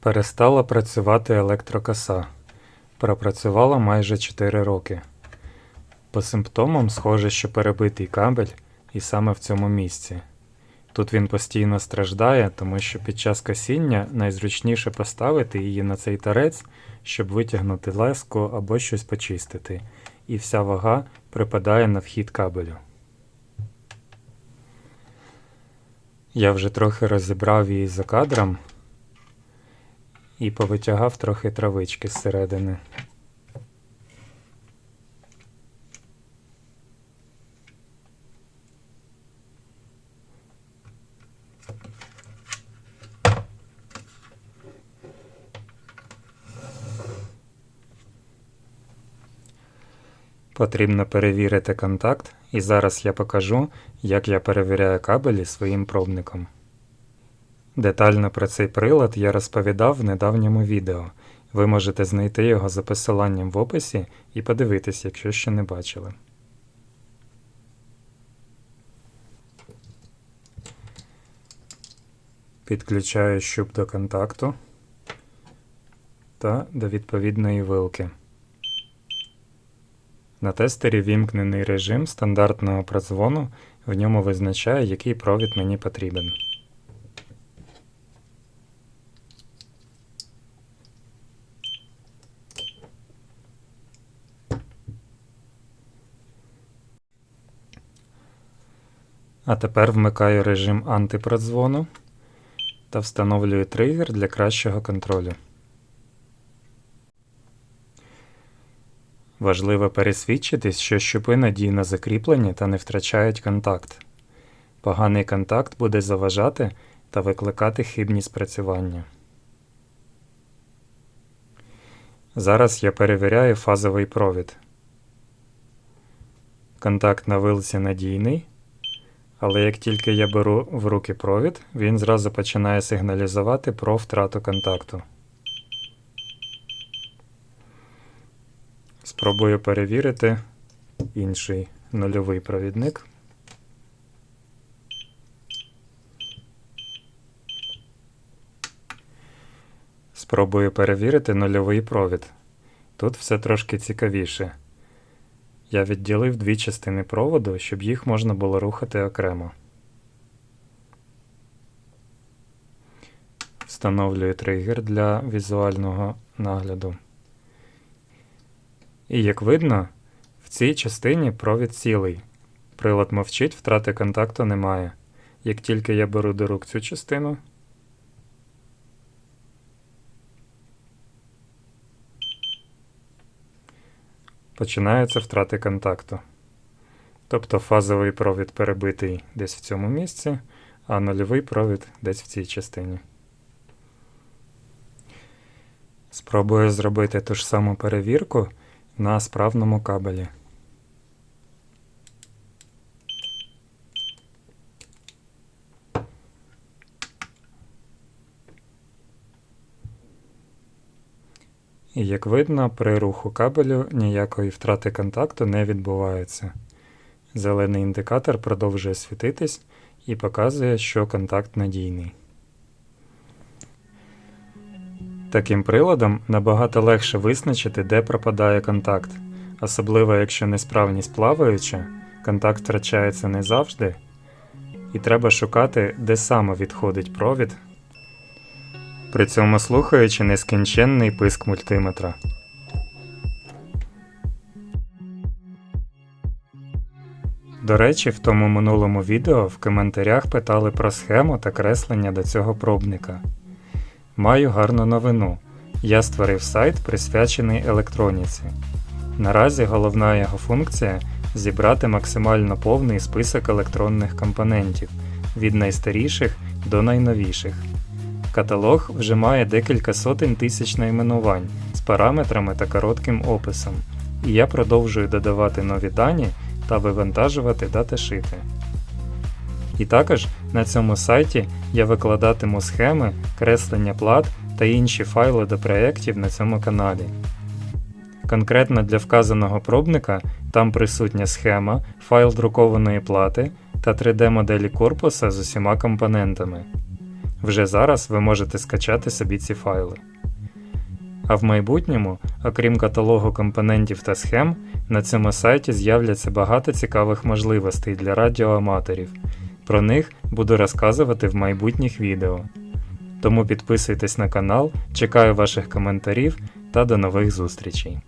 Перестала працювати електрокоса. Пропрацювала майже 4 роки. По симптомам схоже, що перебитий кабель, і саме в цьому місці. Тут він постійно страждає, тому що під час косіння найзручніше поставити її на цей тарець, щоб витягнути леску або щось почистити, і вся вага припадає на вхід кабелю. Я вже трохи розібрав її за кадром і повитягав трохи травички зсередини. Потрібно перевірити контакт, і зараз я покажу, як я перевіряю кабелі своїм пробником. Детально про цей прилад я розповідав в недавньому відео. Ви можете знайти його за посиланням в описі і подивитись, якщо ще не бачили. Підключаю щуп до контакту та до відповідної вилки. На тестері вімкнений режим стандартного прозвону, в ньому визначає, який провід мені потрібен. А тепер вмикаю режим антипродзвону та встановлюю тригер для кращого контролю. Важливо пересвідчитись, що щупи надійно закріплені та не втрачають контакт. Поганий контакт буде заважати та викликати хибні спрацювання. Зараз я перевіряю фазовий провід. Контакт на вилці надійний, але як тільки я беру в руки провід, він зразу починає сигналізувати про втрату контакту. Спробую перевірити інший нульовий провідник. Спробую перевірити нульовий провід. Тут все трошки цікавіше. Я відділив дві частини проводу, щоб їх можна було рухати окремо. Встановлюю тригер для візуального нагляду. І як видно, в цій частині провід цілий. Прилад мовчить, втрати контакту немає. Як тільки я беру до рук цю частину, починаються втрати контакту. Тобто фазовий провід перебитий десь в цьому місці, а нульовий провід десь в цій частині. Спробую зробити ту ж саму перевірку на справному кабелі. І як видно, при руху кабелю ніякої втрати контакту не відбувається. Зелений індикатор продовжує світитись і показує, що контакт надійний. Таким приладом набагато легше визначити, де пропадає контакт, особливо якщо несправність плаваюча, контакт втрачається не завжди, і треба шукати, де саме відходить провід, при цьому слухаючи нескінченний писк мультиметра. До речі, в тому минулому відео в коментарях питали про схему та креслення до цього пробника. Маю гарну новину. Я створив сайт, присвячений електроніці. Наразі головна його функція зібрати максимально повний список електронних компонентів від найстаріших до найновіших. Каталог вже має декілька сотень тисяч найменувань з параметрами та коротким описом, і я продовжую додавати нові дані та вивантажувати даташити. І також на цьому сайті я викладатиму схеми, креслення плат та інші файли до проєктів на цьому каналі. Конкретно для вказаного пробника там присутня схема, файл друкованої плати та 3D-моделі корпуса з усіма компонентами. Вже зараз ви можете скачати собі ці файли. А в майбутньому, окрім каталогу компонентів та схем, на цьому сайті з'являться багато цікавих можливостей для радіоаматорів. Про них буду розказувати в майбутніх відео. Тому підписуйтесь на канал, чекаю ваших коментарів та до нових зустрічей.